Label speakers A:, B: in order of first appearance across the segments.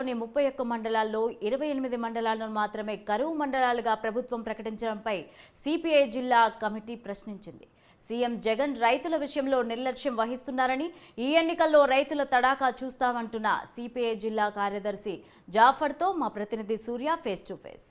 A: లోని ముప్పై ఒక్క మండలాల్లో ఇరవై ఎనిమిది మండలాలను మాత్రమే కరువు మండలాలుగా ప్రభుత్వం ప్రకటించడంపై సిపిఐ జిల్లా కమిటీ ప్రశ్నించింది. సీఎం జగన్ రైతుల విషయంలో నిర్లక్ష్యం వహిస్తున్నారని ఈ ఎన్నికల్లో రైతుల తడాకా చూస్తామంటున్న సిపిఐ జిల్లా కార్యదర్శి జాఫర్తో మా ప్రతినిధి Surya face to face.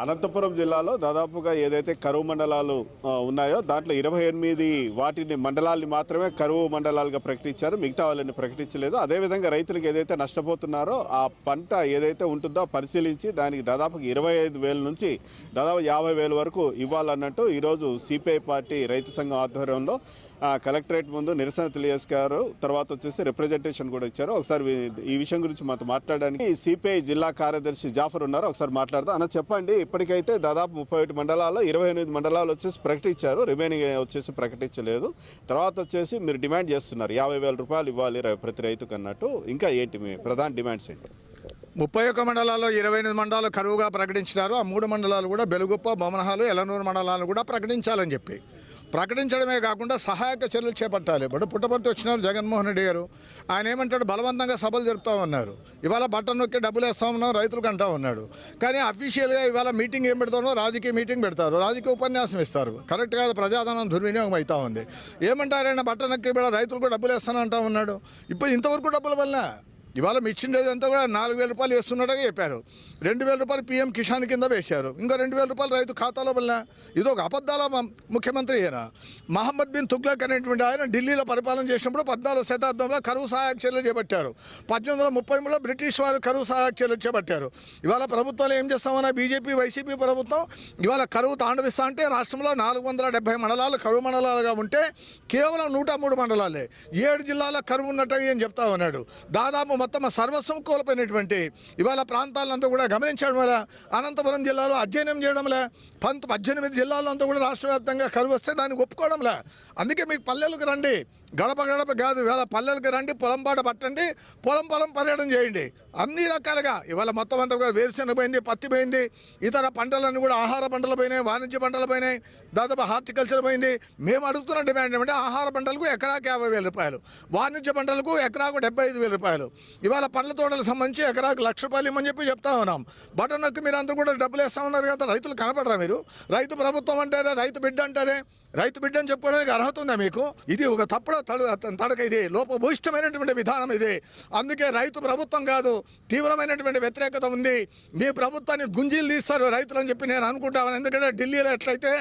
B: Anantapur జిల్లాలో దాదాపుగా ఏదైతే కరువు మండలాలు ఉన్నాయో దాంట్లో ఇరవై ఎనిమిది వాటిని మండలాల్ని మాత్రమే కరువు మండలాలుగా ప్రకటించారు. మిగతా వాళ్ళని ప్రకటించలేదు. అదేవిధంగా రైతులకు ఏదైతే నష్టపోతున్నారో ఆ పంట ఏదైతే ఉంటుందో పరిశీలించి దానికి దాదాపు ఇరవై ఐదు వేల నుంచి దాదాపు యాభై వేల వరకు ఇవ్వాలన్నట్టు ఈరోజు సిపిఐ పార్టీ రైతు సంఘం ఆధ్వర్యంలో కలెక్టరేట్ ముందు నిరసన తెలియజేశారు. తర్వాత వచ్చేసి రిప్రజెంటేషన్ కూడా ఇచ్చారు. ఒకసారి ఈ విషయం గురించి మాతో మాట్లాడడానికి సిపిఐ జిల్లా కార్యదర్శి జాఫర్ ఉన్నారు. ఒకసారి మాట్లాడదాం. అన్న చెప్పండి. ఇప్పటికైతే దాదాపు ముప్పై ఒకటి మండలాల్లో ఇరవై ఎనిమిది మండలాలు వచ్చేసి ప్రకటించారు. రిమైనింగ్ వచ్చేసి ప్రకటించలేదు. తర్వాత వచ్చేసి మీరు డిమాండ్ చేస్తున్నారు. యాభై వేల రూపాయలు ఇవ్వాలి ప్రతి రైతుకు అన్నట్టు ఇంకా ఏంటి మీ ప్రధాన డిమాండ్స్ ఏంటి?
C: ముప్పై ఒక్క మండలాల్లో ఇరవై ఎనిమిది మండలాలు కరువుగా ప్రకటించినారు. ఆ మూడు మండలాలు కూడా బెలుగుప్ప బొమనహాలు ఎలనూరు మండలాలను కూడా ప్రకటించాలని చెప్పి. ప్రకటించడమే కాకుండా సహాయక చర్యలు చేపట్టాలి. ఇప్పుడు పుట్టపర్తి వచ్చినారు జగన్మోహన్ రెడ్డి గారు. ఆయన ఏమంటాడు? బలవంతంగా సభలు జరుపుతా ఉన్నారు. ఇవాళ బట్టన్ నొక్కి డబ్బులు వేస్తా ఉన్నాం రైతులకు అంటా ఉన్నాడు. కానీ అఫీషియల్గా ఇవాళ మీటింగ్ ఏం పెడతామో రాజకీయ మీటింగ్ పెడతారు. రాజకీయ ఉపన్యాసం ఇస్తారు. కరెక్ట్ కాదు ప్రజాధనం దుర్వినియోగం అవుతా ఉంది. ఏమంటారైనా బట్ట నొక్కి రైతులకు డబ్బులు వేస్తానంటా ఉన్నాడు. ఇప్పుడు ఇంతవరకు డబ్బుల వల్ల ఇవాళ మిచ్చిండేది అంతా కూడా నాలుగు వేల రూపాయలు వేస్తున్నట్టుగా చెప్పారు. రెండు వేల రూపాయలు పీఎం కిసాన్ కింద వేశారు. ఇంకా రెండు వేల రూపాయలు రైతు ఖాతాలో వల్ల ఇది ఒక అబద్ధాల ముఖ్యమంత్రి ఈయన మహమ్మద్ బిన్ తుగ్లక్ అనేటువంటి ఆయన ఢిల్లీలో పరిపాలన చేసినప్పుడు పద్నాలుగు శతాబ్దంలో కరువు సహాయక చర్యలు చేపట్టారు. పద్దెనిమిది వందల ముప్పై మూడులో బ్రిటిష్ వారు కరువు సహాయక చర్యలు చేపట్టారు. ఇవాళ ప్రభుత్వాలు ఏం చేస్తామన్నా? బీజేపీ వైసీపీ ప్రభుత్వం ఇవాళ కరువు తాండవిస్తా అంటే రాష్ట్రంలో నాలుగు వందల డెబ్బై మండలాలు కరువు మండలాలుగా ఉంటే కేవలం నూట మూడు మండలాలే. ఏడు జిల్లాల కరువు ఉన్నట్టు అని చెప్తా ఉన్నాడు. దాదాపు మొత్తం సర్వస్వం కోల్పోయినటువంటి ఇవాళ ప్రాంతాలంతా కూడా గమనించడం వల్ల అనంతపురం జిల్లాలో అధ్యయనం చేయడంలే పంత పద్దెనిమిది జిల్లాలంతా అంతా కూడా రాష్ట్ర వ్యాప్తంగా కరువు వస్తే దానికి ఒప్పుకోవడంలే. అందుకే మీకు పల్లెలకు రండి. గడప గడప కాదు ఇవాళ పల్లెలకు రండి పొలం పాట పట్టండి పొలం పొలం పర్యటన చేయండి. అన్ని రకాలుగా. ఇవాళ మొత్తం అంతా కూడా వేరుశెనగ పోయింది పత్తి పోయింది ఇతర పంటలన్నీ కూడా ఆహార పంటలు పోయినాయి వాణిజ్య పంటలు పోయినాయి దాదాపు హార్టికల్చర్ పోయింది. మేము అడుగుతున్న డిమాండ్ ఏమంటే ఆహార పంటలకు ఎకరాకి యాభై వేల రూపాయలు వాణిజ్య పంటలకు ఎకరాకు డెబ్బై ఐదు వేల రూపాయలు. ఇవాళ పండ్ల తోటలకు సంబంధించి ఎకరాకు లక్ష రూపాయలు ఇవ్వమని చెప్పి చెప్తా ఉన్నాం. బటన్ నొక్కి మీరు అందరూ కూడా డబ్బులు వేస్తా ఉన్నారు కదా రైతులు కనపడరా మీరు? రైతు ప్రభుత్వం అంటారే రైతు బిడ్డ అంటారే? రైతు బిడ్డని చెప్పుకోవడానికి అర్హత ఉందా మీకు? ఇది ఒక తప్పుడు తడు తడక ఇది. లోపభూయిష్టమైనటువంటి విధానం ఇది. అందుకే రైతు ప్రభుత్వం కాదు తీవ్రమైనటువంటి వ్యతిరేకత ఉంది. మీ ప్రభుత్వాన్ని గుంజీలు తీస్తారు రైతులు అని చెప్పి నేను అనుకుంటాను. ఎందుకంటే ఢిల్లీలో ఎట్లయితే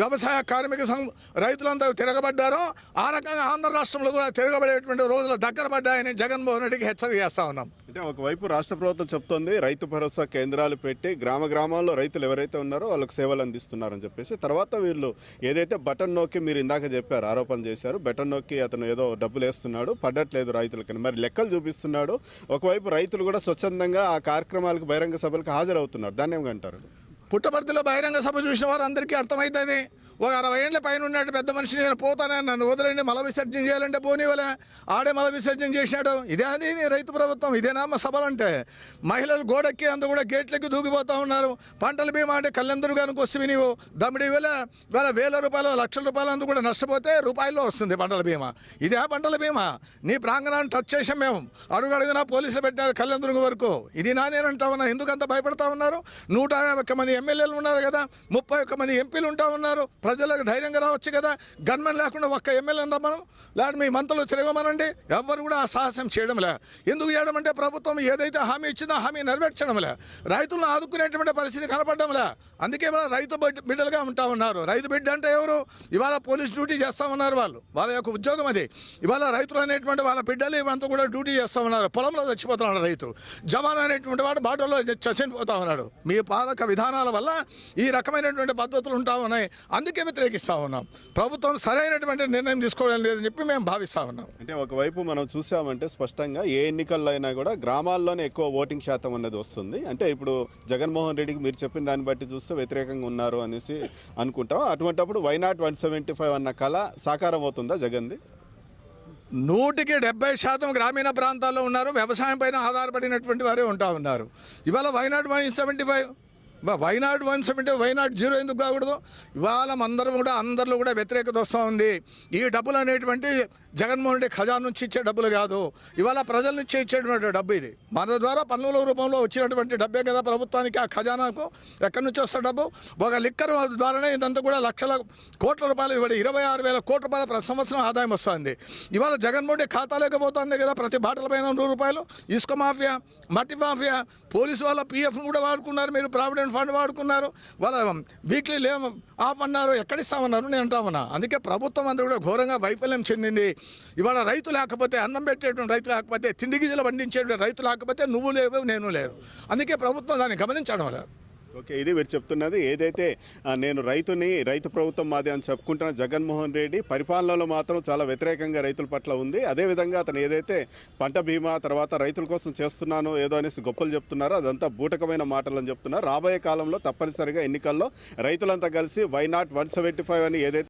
C: వ్యవసాయ కార్మిక సంఘ రైతులంతా తిరగబడ్డారో ఆ రకంగా ఆంధ్ర రాష్ట్రంలో కూడా తిరగబడేటువంటి రోజులు దగ్గర పడ్డాయని జగన్మోహన్ రెడ్డికి హెచ్చరిక చేస్తా ఉన్నాం.
B: అంటే ఒకవైపు రాష్ట్ర ప్రభుత్వం చెప్తోంది రైతు భరోసా కేంద్రాలు పెట్టి గ్రామ గ్రామాల్లో రైతులు ఎవరైతే ఉన్నారో వాళ్ళకి సేవలు అందిస్తున్నారని చెప్పేసి. తర్వాత వీళ్ళు ఏదైతే బటన్ నొక్కి మీరు ఇందాక చెప్పారు ఆరోపణ చేశారు. బటన్ నొక్కి అతను ఏదో డబ్బులు వేస్తున్నాడు పడట్లేదు రైతులకి మరి లెక్కలు చూపిస్తున్నాడు. ఒకవైపు రైతులు కూడా స్వచ్ఛందంగా ఆ కార్యక్రమాలకు బహిరంగ సభలకు హాజరవుతున్నారు. దాన్ని ఏమంటారు?
C: పుట్టపర్తిలో బహిరంగ సభ చూసిన వారు అందరికీ అర్థమవుతుంది ఒక అరవై ఏళ్ళ పైన ఉన్నాడు పెద్ద మనిషి నేను పోతానే నన్ను వదలండి మల విసర్జన చేయాలంటే పోనీవలే ఆడే మల విసర్జన చేసినాడు. ఇదే అది రైతు ప్రభుత్వం ఇదేనా మా సభలు అంటే మహిళలు గోడెక్కి అంత కూడా గేట్లకి దూకిపోతా ఉన్నారు. పంటల బీమా అంటే కళ్ళెందరూ కనుక వస్తే నీవు దమ్మిడి వేల వేల వేల రూపాయలు లక్షల రూపాయలు అంతా కూడా నష్టపోతే రూపాయల్లో వస్తుంది పంటల బీమా. ఇదే పంటల బీమా. నీ ప్రాంగణాన్ని టచ్ చేసాం మేము. అడుగు అడుగునా పోలీసులు పెట్టారు కళ్ళెందురు వరకు. ఇది నా నేనంటా ఉన్నా. ఎందుకు అంత భయపడతా ఉన్నారు? నూట యాభై ఒక్క మంది ఎమ్మెల్యేలు ఉన్నారు కదా. ముప్పై ఒక్క మంది ఎంపీలు ఉంటా ఉన్నారు. ప్రజలకు ధైర్యంగా రావచ్చు కదా. గన్మెన్ లేకుండా ఒక్క ఎమ్మెల్యేని రమ్మను. లేకపోతే మీ మంత్రులు తిరగమనండి. ఎవ్వరు కూడా ఆ సాహసం చేయడంలే. ఎందుకు చేయడం అంటే ప్రభుత్వం ఏదైతే హామీ ఇచ్చిందో హామీ హామీ నెరవేర్చడంలే. రైతులను ఆదుకునేటువంటి పరిస్థితి కనపడడం లే అందుకే రైతు బిడ్డ- బిడ్డలుగా ఉంటా ఉన్నారు. రైతు బిడ్డ అంటే ఎవరు? ఇవాళ పోలీస్ డ్యూటీ చేస్తా ఉన్నారు వాళ్ళు. వాళ్ళ యొక్క ఉద్యోగం అది. ఇవాళ రైతులు అనేటువంటి వాళ్ళ బిడ్డలు ఇవంతా కూడా డ్యూటీ చేస్తా ఉన్నారు. పొలంలో చచ్చిపోతున్నాడు రైతు. జవాన్ అనేటువంటి వాడు బాటలో చచ్చిపోతా ఉన్నాడు. మీ పాలక విధానాల వల్ల ఈ రకమైనటువంటి పద్ధతులు ఉంటా ఉన్నాయి. అందుకే వ్యతిరేకిస్తా ఉన్నాం. ప్రభుత్వం సరైనటువంటి నిర్ణయం తీసుకోవడం లేదని చెప్పి మేము భావిస్తా ఉన్నాం.
B: అంటే ఒకవైపు మనం చూసామంటే స్పష్టంగా ఏ ఎన్నికల్లో అయినా కూడా గ్రామాల్లోనే ఎక్కువ ఓటింగ్ శాతం అనేది వస్తుంది. అంటే ఇప్పుడు జగన్మోహన్ రెడ్డికి మీరు చెప్పిన దాన్ని బట్టి చూస్తే వ్యతిరేకంగా ఉన్నారు అనేసి అనుకుంటాం. అటువంటప్పుడు వైనాట్ వన్ సెవెంటీ ఫైవ్ అన్న కళ సాకారం అవుతుందా జగన్ది?
C: నూటికి డెబ్బై శాతం గ్రామీణ ప్రాంతాల్లో ఉన్నారు. వ్యవసాయం పైన ఆధారపడినటువంటి వారే ఉంటా ఉన్నారు. ఇవాళ why not one seventy five why not one seventy why not zero ఎందుకు కాకూడదు? ఇవాళ అందరం కూడా అందరిలో కూడా వ్యతిరేకత వస్తూ ఉంది. ఈ డబ్బులు అనేటువంటి జగన్మోహన్ రెడ్డి ఖజానా నుంచి ఇచ్చే డబ్బులు కాదు. ఇవాళ ప్రజల నుంచి ఇచ్చేటువంటి డబ్బు ఇది. మన ద్వారా పన్నుల రూపంలో వచ్చినటువంటి డబ్బే కదా ప్రభుత్వానికి ఆ ఖజానాకు. ఎక్కడి నుంచి వస్తే డబ్బు? ఒక లిక్కర్ ద్వారానే ఇదంతా కూడా లక్షల కోట్ల రూపాయలు ఇవాళ ఇరవై ఆరు వేల కోట్ల రూపాయల ప్రతి సంవత్సరం ఆదాయం వస్తుంది. ఇవాళ జగన్మోహన్ రెడ్డి ఖాతాలోకి పోతుంది కదా ప్రతి బాటల పైన నూరు రూపాయలు. ఇసుక మాఫియా మట్టి మాఫియా పోలీసు వాళ్ళ పీఎఫ్ కూడా వాడుకున్నారు మీరు ప్రావిడెంట్ ఫండ్ వాడుకున్నారు. వాళ్ళ వీక్లీ లేము ఆఫ్ అన్నారు ఎక్కడిస్తామన్నారు నేను అంటామన్నా అందుకే ప్రభుత్వం అంతా కూడా ఘోరంగా వైఫల్యం చెందింది. ఇవాళ రైతు లేకపోతే అన్నం పెట్టేటువంటి రైతు లేకపోతే తిండి గింజలు పండించేటువంటి రైతు లేకపోతే నువ్వు లేవు నేను లేవు. అందుకే ప్రభుత్వం దాన్ని గమనించడం లేదు.
B: ఓకే ఇది మీరు చెప్తున్నది. ఏదైతే నేను రైతుని రైతు ప్రభుత్వం మాది అని చెప్పుకుంటున్న జగన్మోహన్ రెడ్డి పరిపాలనలో మాత్రం చాలా వ్యతిరేకంగా రైతుల పట్ల ఉంది. అదేవిధంగా అతను ఏదైతే పంట బీమా తర్వాత రైతుల కోసం చేస్తున్నాను ఏదో అనేసి గొప్పలు చెప్తున్నారో అదంతా బూటకమైన మాటలు అని చెప్తున్నారు. రాబోయే కాలంలో తప్పనిసరిగా ఎన్నికల్లో రైతులంతా కలిసి why not one seventy five అని ఏదైతే